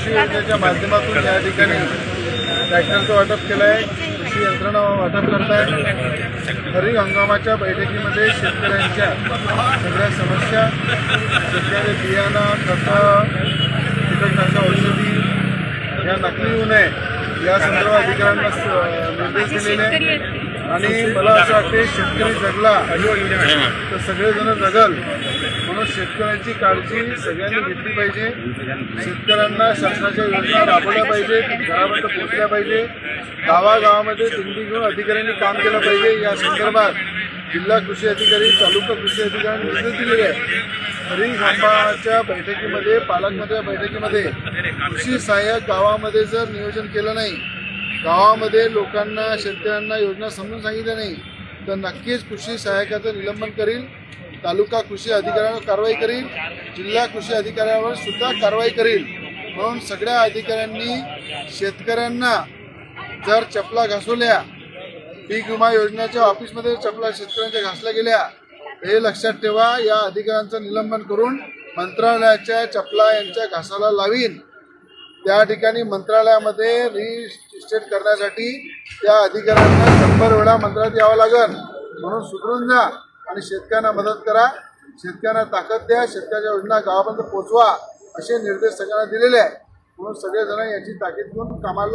कृषी योजनेच्या माध्यमातून या ठिकाणी ट्रॅक्टरचं वाटप केलं आहे कृषी यंत्रणा वाटप करत आहे खरीप हंगामाच्या बैठकीमध्ये शेतकऱ्यांच्या सगळ्या समस्या शेतकरी बियाणं खतं कीटकनाशक औषधी या नकली येऊ नये. या संदर्भात अधिकाऱ्यांना निर्देश दिलेले. आणि मला असं वाटते शेतकरी जगला. तर सगळेजण जगल. म्हणून शेतकऱ्यांची काळजी सगळ्यांनी घेतली पाहिजे. शेतकऱ्यांना शासनाच्या योजना राबवल्या पाहिजे घरापर्यंत पोहोचल्या पाहिजे. गावागावामध्ये दिंडी घेऊन अधिकाऱ्यांनी काम केलं पाहिजे. या संदर्भात जिल्हा कृषी अधिकारी तालुका कृषी अधिकाऱ्यांनी निर्देश दिलेले आहे. खरीप हंगामाच्या बैठकीमध्ये पालकमंत्र्या बैठकीमध्ये कृषी सहाय्यक गावामध्ये जर नियोजन केलं नाही गावामध्ये लोकांना शेतकऱ्यांना योजना समजून सांगितल्या नाही तर नक्कीच कृषी सहाय्यकाचं निलंबन करील तालुका कृषी अधिकाऱ्यावर कारवाई करील जिल्हा कृषी अधिकाऱ्यावर सुद्धा कारवाई करील. म्हणून सगळ्या अधिकाऱ्यांनी शेतकऱ्यांना जर चपला घासवल्या पीक विमा योजनेच्या ऑफिसमध्ये चपला शेतकऱ्यांच्या घासल्या गेल्या हे लक्षात ठेवा या अधिकाऱ्यांचं निलंबन करून मंत्रालयाच्या चपला यांच्या घासाला लावीन. त्या ठिकाणी मंत्रालयामध्ये रिस्टेट करण्यासाठी त्या अधिकाऱ्यांना शंभर वेळा मंत्रालयात यावं लागेल. म्हणून सुधरून जा आणि शेतकऱ्यांना मदत करा. शेतकऱ्यांना ताकद द्या. शेतकऱ्याच्या योजना गावापर्यंत पोहोचवा असे निर्देश सगळ्यांना दिलेले आहे म्हणून सगळेजण याची ताकीद घेऊन कामाला